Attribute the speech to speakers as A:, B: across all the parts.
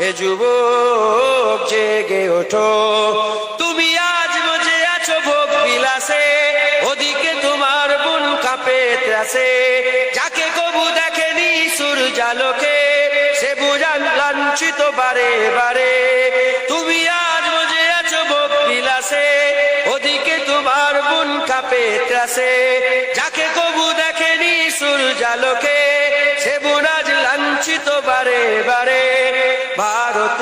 A: হে যুবক জেগে ওঠো। তুমি আজ মজে আছো ভোগ বিলাসে, ওদিকে তোমার বোন কাঁপে ত্রাসে। যাকে কবু দেখেনি সূর্যালোকে, সে বুঝান লাঞ্ছিত বারে বারে। তুমি আজ মজে আছো ভোগ বিলাসে, ওদিকে তোমার বোন কাঁপে ত্রাসে। যাকে কবু দেখেনি সূর্যালোকে, সে বুনাজ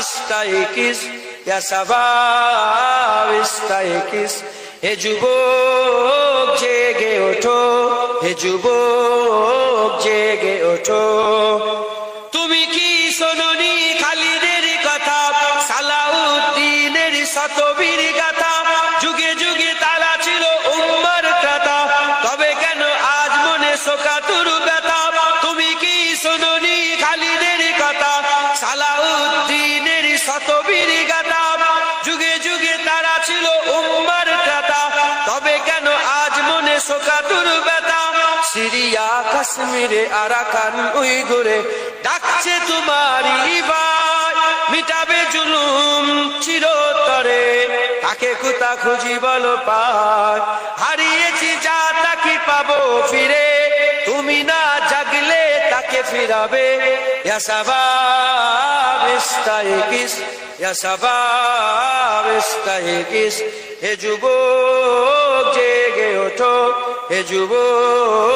A: ইস্তাইকিস ইয়া শাবাব ইস্তাইকিস হে যুবক জেগে ওঠো হে যুবক জেগে ওঠো। সিরিয়া, কাশ্মীরে আরাকান উই ঘুরে ডাকছে তোমারই ভাই মিটাবে জুলুম চিরতরে। তাকে কুতা খুঁজি বলো পায়, হারিয়েছি যা তাকে পাবো ফিরে। তুমি না জাগলে তাকে ফিরাবে। ইয়া ইয়া শাবাব ইস্তাইকিস হে যুবক, জেগে ওঠো। হে যুবক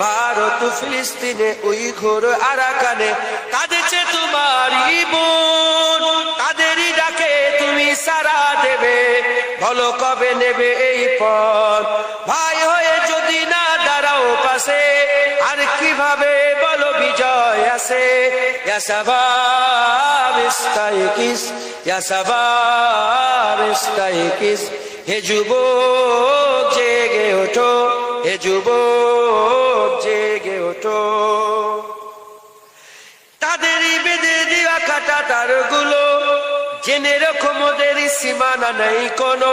A: ভারত ফিলিস্তিনে ওই ঘোর আরাকানে। কাঁদেছে তোমারই বোন তাদেরই ডাকে তুমি সারা দেবে। বলো কবে নেবে এই পথ? ভাই হয়ে যদি না দাঁড়াও পাশে, আর কীভাবে বলো বিজয় ইস্তাইকিস হে যুবক, জেগে ওঠো। হে যুবক জেগে ওঠো। তাদেরই বেঁধে দেওয়া কাটা তারগুলো, জেনে রকম ওদের সীমানা নেই কোনো।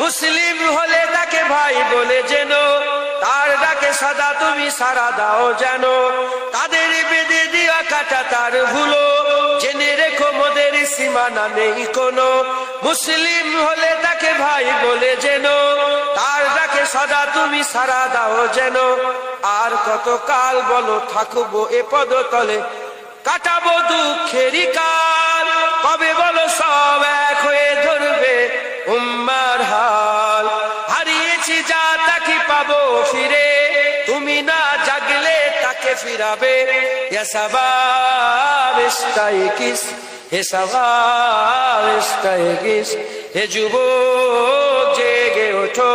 A: মুসলিম হলে তাকে ভাই বলে যেন তার ডাকে সাদা তুমি সারা দাও যেন তাদের বেঁধে দেওয়া কাটা তার ভুলো জেনে রেখো মোদের সীমানা নেই কোনো। মুসলিম হলে তাকে ভাই বলে যেন সদা তুমি সারা দাও যেন। আর কত কাল বলো থাকব এ পদ পদতলে। কাটাবো দুঃখেরই কাল, কবে বলো সব এক হয়ে ধরবে উম্মার হাল। হারিয়েছি যা তাকে পাবো ফিরে, তুমি না জাগলে তাকে ফিরাবে। ইস্তাইকিস হে সাবাব হে যুবক, জেগে ওঠো।